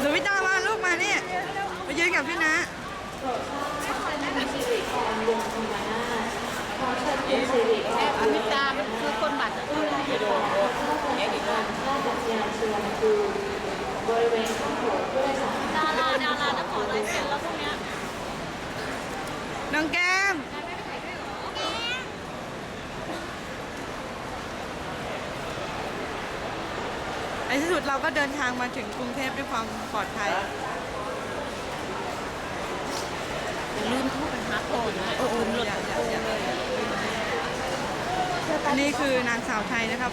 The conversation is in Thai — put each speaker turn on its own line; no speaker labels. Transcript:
หนูวิตามาลูกมาเนี่ยมายืนกับพี่นะ
แอบอมิตาคือคนบัตรอะดาราดาราจะขอลายเซ็นแล้วพวกเนี้ย
น้องแก้ม ในที่สุดเราก็เดินทางมาถึงกรุงเทพด้วยความปลอดภัย
อย่าลืมเข้าไปหาโตนะ
โอ้โหอย่าอย่าอย่าอันนี้คือนางสาวไทยนะครับ